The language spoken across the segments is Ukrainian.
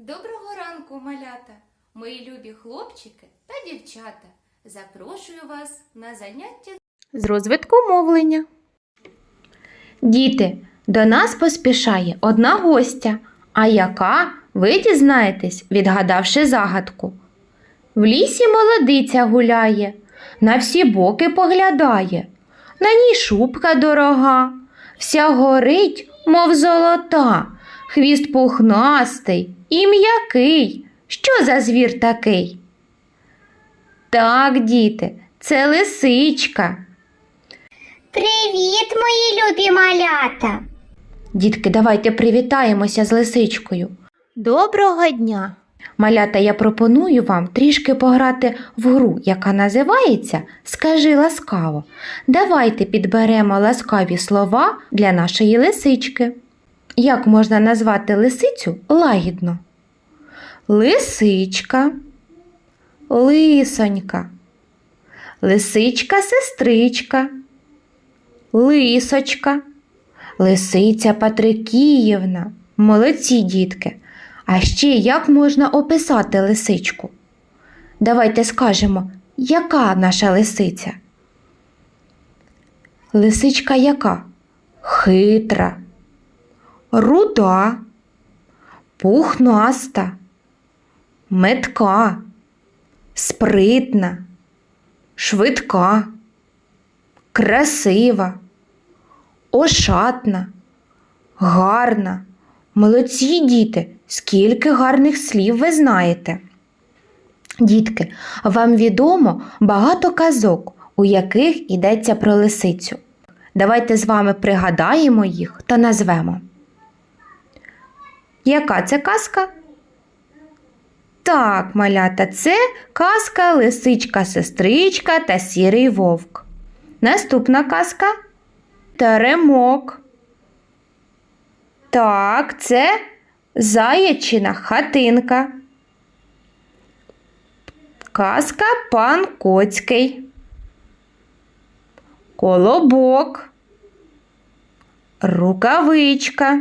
Доброго ранку, малята, мої любі хлопчики та дівчата. Запрошую вас на заняття з розвитку мовлення. Діти, до нас поспішає одна гостя, а яка ви дізнаєтесь, відгадавши загадку. В лісі молодиця гуляє, на всі боки поглядає, на ній шубка дорога, вся горить, мов золота, хвіст пухнастий і м'який. Що за звір такий? Так, діти, це лисичка. Привіт, мої любі малята! Дітки, давайте привітаємося з лисичкою. Доброго дня! Малята, я пропоную вам трішки пограти в гру, яка називається Скажи ласкаво. Давайте підберемо ласкаві слова для нашої лисички. Як можна назвати лисицю лагідно? Лисичка, лисонька, лисичка сестричка, лисочка. Лисиця Патрикіївна. Молодці, дітки. А ще як можна описати лисичку? Давайте скажемо, яка наша лисиця? Лисичка яка? Хитра, руда, пухнаста, метка, спритна, швидка, красива ошатна, гарна. Молодці діти, скільки гарних слів ви знаєте. Дітки, вам відомо багато казок, у яких йдеться про лисицю. Давайте з вами пригадаємо їх та назвемо. Яка це казка? Так, малята, це казка Лисичка, сестричка та сірий вовк. Наступна казка Теремок. Так, це заячина хатинка. Казка пан Коцький. Колобок. Рукавичка.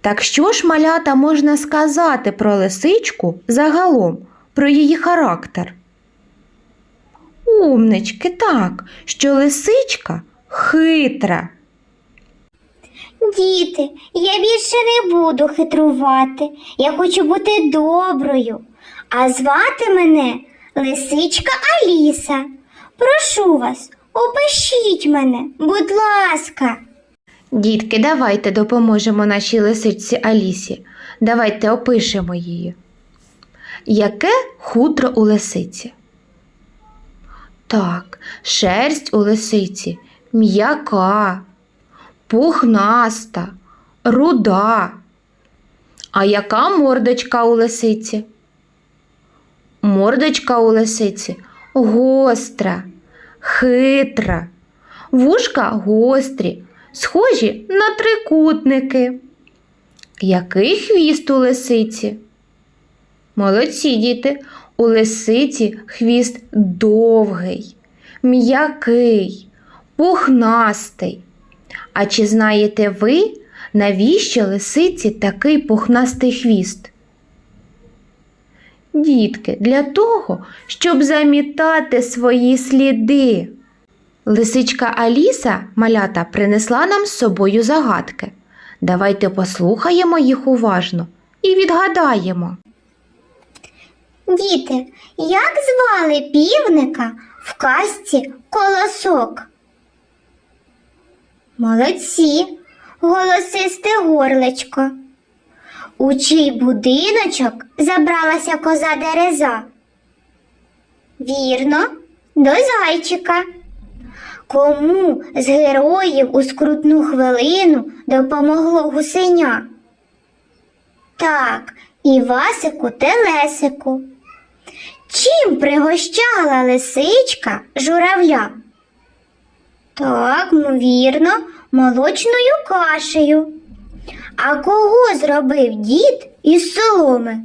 Так що ж малята можна сказати про лисичку загалом, про її характер? Умнички, так, що лисичка хитра. Діти, я більше не буду хитрувати. Я хочу бути доброю. А звати мене Лисичка Аліса. Прошу вас, опишіть мене, будь ласка. Дітки, давайте допоможемо нашій лисичці Алісі. Давайте опишемо її. Яке хутро у лисиці? Так, шерсть у лисиці м'яка, пухнаста, руда. А яка мордочка у лисиці? Мордочка у лисиці гостра, хитра, вушка гострі, схожі на трикутники. Який хвіст у лисиці? Молодці діти, у лисиці хвіст довгий, м'який, пухнастий. А чи знаєте ви, навіщо лисиці такий пухнастий хвіст? Дітки, для того, щоб замітати свої сліди. Лисичка Аліса, малята, принесла нам з собою загадки. Давайте послухаємо їх уважно і відгадаємо. Діти, як звали півника в казці колосок? Молодці, голосисте горлечко. У чий будиночок забралася коза дереза? Вірно, до зайчика. Кому з героїв у скрутну хвилину допомогло гусеня? Так, Івасику Телесику. Чим пригощала лисичка журавля? Так, ну вірно, молочною кашею. А кого зробив дід із соломи?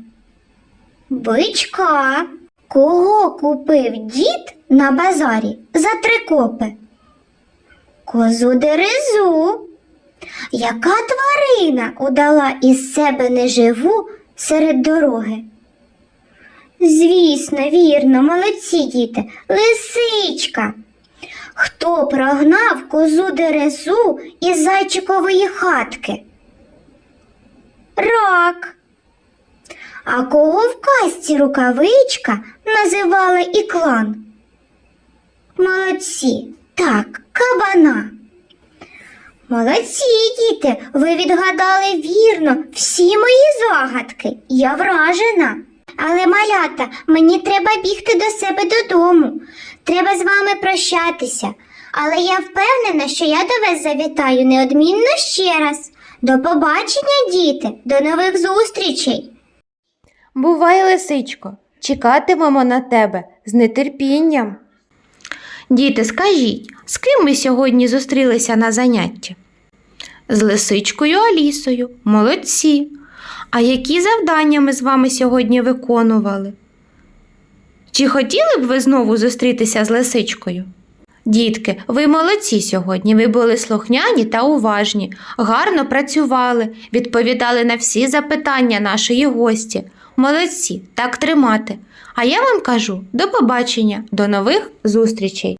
Бичка. Кого купив дід на базарі за три копи? Козу дерезу. Яка тварина удала із себе неживу серед дороги? Звісно, вірно, молодці діти, лисичка. Хто прогнав козу дерезу із зайчикової хатки? Рак. А кого в казці рукавичка називала іклан? Молодці, так, кабана. Молодці, діти, ви відгадали вірно всі мої загадки. Я вражена. Але, малята, мені треба бігти до себе додому. Треба з вами прощатися. Але я впевнена, що я до вас завітаю неодмінно ще раз. До побачення, діти, до нових зустрічей. Бувай, лисичко, чекатимемо на тебе з нетерпінням. Діти, скажіть, з ким ми сьогодні зустрілися на занятті? З лисичкою Алісою. Молодці. А які завдання ми з вами сьогодні виконували? Чи хотіли б ви знову зустрітися з лисичкою? Дітки, ви молодці сьогодні. Ви були слухняні та уважні, гарно працювали, відповідали на всі запитання нашої гості. Молодці, так тримати. А я вам кажу до побачення, до нових зустрічей.